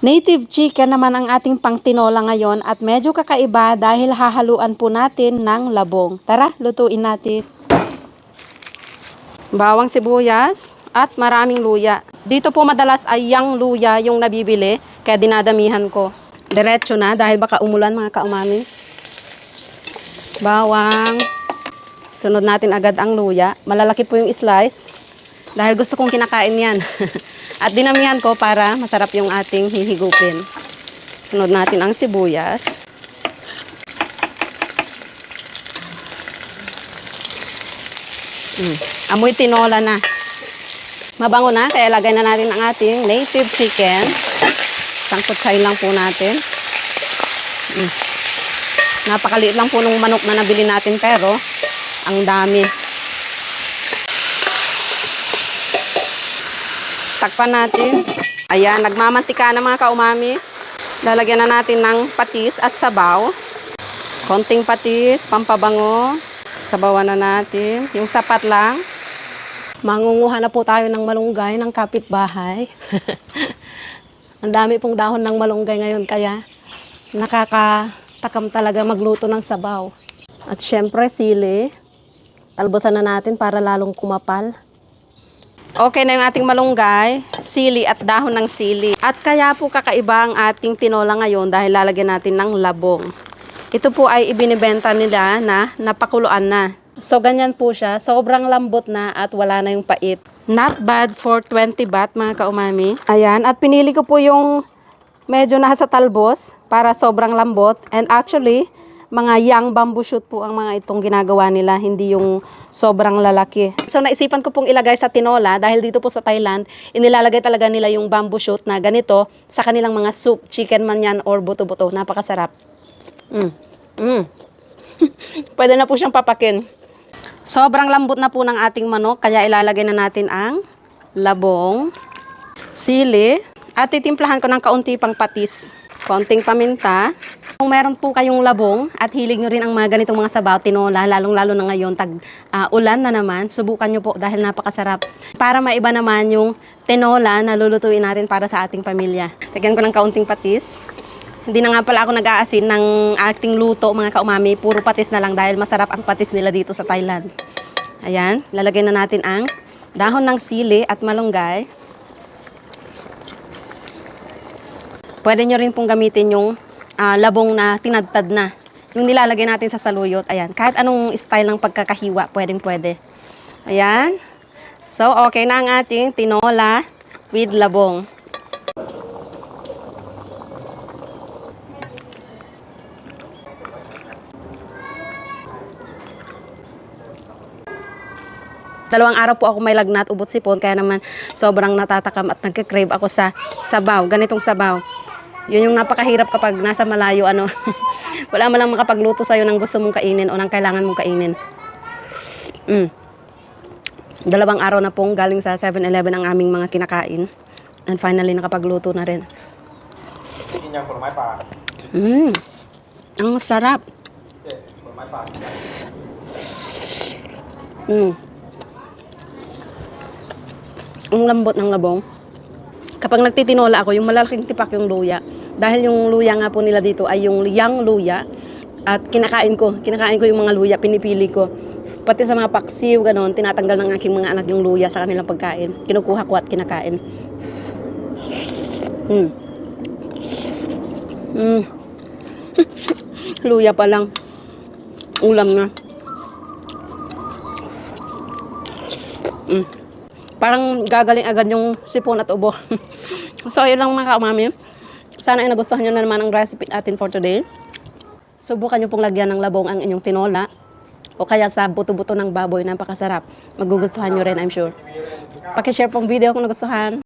Native chicken naman ang ating pangtinola ngayon at medyo kakaiba dahil hahaluan po natin ng labong. Tara, lutuin natin. Bawang sibuyas at maraming luya. Dito po madalas ay yang luya yung nabibili, kaya dinadamihan ko. Diretso na dahil baka umulan mga kaumami. Bawang. Sunod natin agad ang luya. Malalaki po yung slice dahil gusto kong kinakain yan. At dinamihan ko para masarap yung ating hihigupin. Sunod natin ang sibuyas. Mm. Amoy tinola na. Mabango na, kaya lagay na natin ang ating native chicken. Sangkot sayo lang po natin. Mm. Napakaliit lang po nung manok na nabili natin pero ang dami. Takpan natin. Ayan, nagmamantika na mga kaumami. Lalagyan na natin ng patis at sabaw. Konting patis, pampabango. Sabawan na natin. Yung sapat lang. Mangunguha na po tayo ng malunggay ng kapitbahay. Ang dami pong dahon ng malunggay ngayon kaya nakakatakam talaga magluto ng sabaw. At syempre sili. Talbosan na natin para lalong kumapal. Okay na yung ating malunggay, sili at dahon ng sili. At kaya po kakaiba ang ating tinola ngayon dahil lalagyan natin ng labong. Ito po ay ibinibenta nila na napakuluan na. So ganyan po siya, sobrang lambot na at wala na yung pait. Not bad for 20 baht mga kaumami. Ayan, at pinili ko po yung medyo nasa talbos para sobrang lambot. And actually, mga young bamboo shoot po ang mga itong ginagawa nila, hindi yung sobrang lalaki. So naisipan ko pong ilagay sa tinola dahil dito po sa Thailand, inilalagay talaga nila yung bamboo shoot na ganito sa kanilang mga soup, chicken man yan or buto-buto. Napakasarap. Mm. Mm. Pwede na po siyang papakin. Sobrang lambot na po ng ating manok, kaya ilalagay na natin ang labong, sili, at titimplahan ko ng kaunti pang patis. Konting paminta. Kung meron po kayong labong at hilig nyo rin ang mga ganitong mga sabaw, tinola, lalong-lalo na ngayon, tag ah, ulan na naman, subukan nyo po dahil napakasarap. Para maiba naman yung tinola na lulutuin natin para sa ating pamilya. Lagyan ko ng kaunting patis. Hindi na nga pala ako nag-aasin ng ating luto mga kaumami. Puro patis na lang dahil masarap ang patis nila dito sa Thailand. Ayan, lalagay na natin ang dahon ng sili at malunggay. Pwede nyo rin pong gamitin yung ah, labong na tinadtad na. Yung nilalagay natin sa saluyot. Ayan, kahit anong style ng pagkakahiwa, pwedeng pwede. Ayan. So, okay na ang ating tinola with labong. Dalawang araw po ako may lagnat, ubot sipon, kaya naman sobrang natatakam at nagka-crave ako sa sabaw, ganitong sabaw. Yun yung napakahirap kapag nasa malayo, ano. Wala mo lang makapagluto sa'yo ng gusto mong kainin o ng kailangan mong kainin. Mm. Dalawang araw na pong galing sa 7-Eleven ang aming mga kinakain. And finally, nakapagluto na rin. Mm. Ang sarap. Mm. Ang lambot ng labong. Kapag nagtitinola ako, yung malalaking tipak yung luya. Dahil yung luya nga po nila dito ay yung young luya. At kinakain ko. Kinakain ko yung mga luya, pinipili ko. Pati sa mga paksiw, ganon, tinatanggal ng aking mga anak yung luya sa kanilang pagkain. Kinukuha ko at kinakain. Mm. Mm. luya pa lang. Ulam na. Mm. Parang gagaling agad yung sipon at ubo. so, yun lang mga kaumami. Sana ay nagustuhan nyo na naman ang recipe natin for today. Subukan nyo pong lagyan ng labong ang inyong tinola. O kaya sa buto-buto ng baboy, napakasarap. Magugustuhan nyo rin, I'm sure. Pakishare pong video kung nagustuhan.